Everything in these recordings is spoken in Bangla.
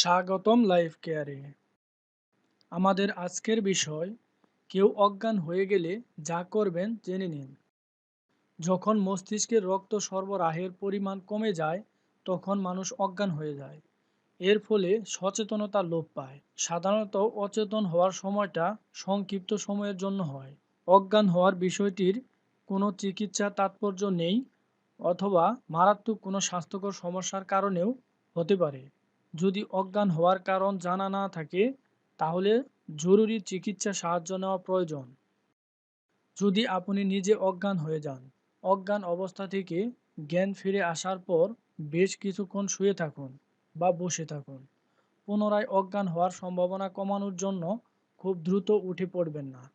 স্বাগতম লাইফ কেয়ারে। আমাদের আজকের বিষয়, কেউ অজ্ঞান হয়ে গেলে যা করবেন জেনে নিন। যখন মস্তিষ্কের রক্ত সরবরাহের পরিমাণ কমে যায়, তখন মানুষ অজ্ঞান হয়ে যায়। এর ফলে সচেতনতা লোপ পায়। সাধারণত অচেতন হওয়ার সময়টা সংক্ষিপ্ত সময়ের জন্য হয়। অজ্ঞান হওয়ার বিষয়টির কোনো চিকিৎসা তাৎপর্য নেই, অথবা মারাত্মক কোনো স্বাস্থ্যকর সমস্যার কারণেও হতে পারে। যদি অজ্ঞান হওয়ার কারণ জানা না থাকে, তাহলে জরুরি চিকিৎসা সাহায্য নেওয়া প্রয়োজন। যদি আপনি নিজে অজ্ঞান হয়ে যান, অজ্ঞান অবস্থা থেকে জ্ঞান ফিরে আসার পর বেশ কিছুক্ষণ শুয়ে থাকুন বা বসে থাকুন। পুনরায় অজ্ঞান হওয়ার সম্ভাবনা কমানোর জন্য খুব দ্রুত উঠে পড়বেন না।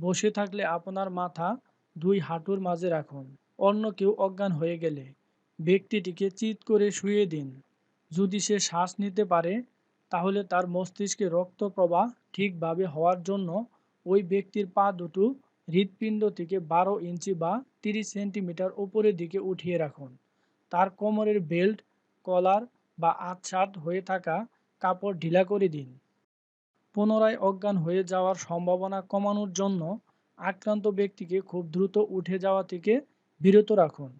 বসে থাকলে আপনার মাথা দুই হাঁটুর মাঝে রাখুন। অন্য কেউ অজ্ঞান হয়ে গেলে ব্যক্তিটিকে চিৎ করে শুয়ে দিন। যদি সে শ্বাস নিতে পারে, তাহলে তার মস্তিষ্কে রক্ত প্রবাহ ঠিকভাবে হওয়ার জন্য ওই ব্যক্তির পা দুটো হৃৎপিণ্ড থেকে বারো ইঞ্চি বা তিরিশ সেন্টিমিটার উপরের দিকে উঠিয়ে রাখুন। তার কোমরের বেল্ট, কলার বা আটসাট হয়ে থাকা কাপড় ঢিলা করে দিন। পুনরায় অজ্ঞান হয়ে যাওয়ার সম্ভাবনা কমানোর জন্য আক্রান্ত ব্যক্তিকে খুব দ্রুত উঠে যাওয়া থেকে বিরত রাখুন।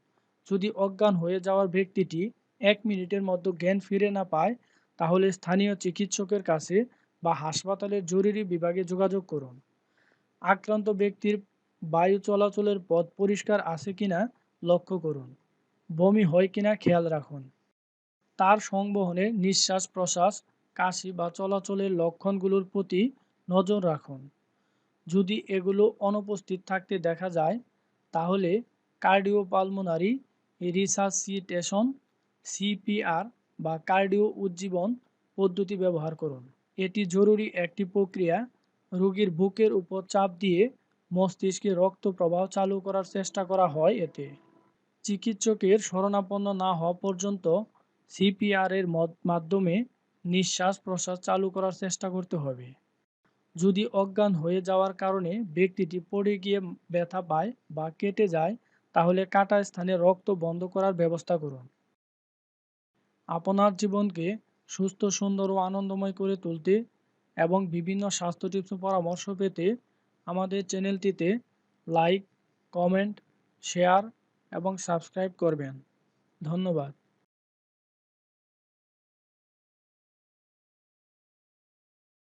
যদি অজ্ঞান হয়ে যাওয়ার ব্যক্তিটি এক মিনিটের মধ্যে জ্ঞান ফিরে না পায়, তাহলে স্থানীয় চিকিৎসকের কাছে বা হাসপাতালের জরুরি বিভাগে যোগাযোগ করুন। আক্রান্ত ব্যক্তির বায়ু চলাচলের পথ পরিষ্কার আছে কিনা লক্ষ্য করুন। বমি হয় কিনা খেয়াল রাখুন। তার সংবহনে নিঃশ্বাস প্রশ্বাস, কাশি বা চলাচলের লক্ষণগুলোর প্রতি নজর রাখুন। যদি এগুলো অনুপস্থিত থাকতে দেখা যায়, তাহলে কার্ডিওপালমোনারি রিসাসিটেশন সিপিআর বা কার্ডিও উজ্জীবন পদ্ধতি ব্যবহার করুন। এটি জরুরি একটি প্রক্রিয়া। রোগীর বুকের উপর চাপ দিয়ে মস্তিষ্কে রক্ত প্রবাহ চালু করার চেষ্টা করা হয় এতে। চিকিৎসকের শরণাপন্ন না হওয়া পর্যন্ত সিপিআরের মাধ্যমে নিঃশ্বাস প্রশ্বাস চালু করার চেষ্টা করতে হবে। যদি অজ্ঞান হয়ে যাওয়ার কারণে ব্যক্তিটি পড়ে গিয়ে ব্যথা পায় বা কেটে যায়, তাহলে কাটা স্থানে রক্ত বন্ধ করার ব্যবস্থা করুন। আপনার জীবনকে সুস্থ, সুন্দর ও আনন্দময় করে তুলতে এবং বিভিন্ন স্বাস্থ্য টিপস পরামর্শ পেতে আমাদের চ্যানেলটিতে লাইক, কমেন্ট, শেয়ার এবং সাবস্ক্রাইব করবেন। ধন্যবাদ।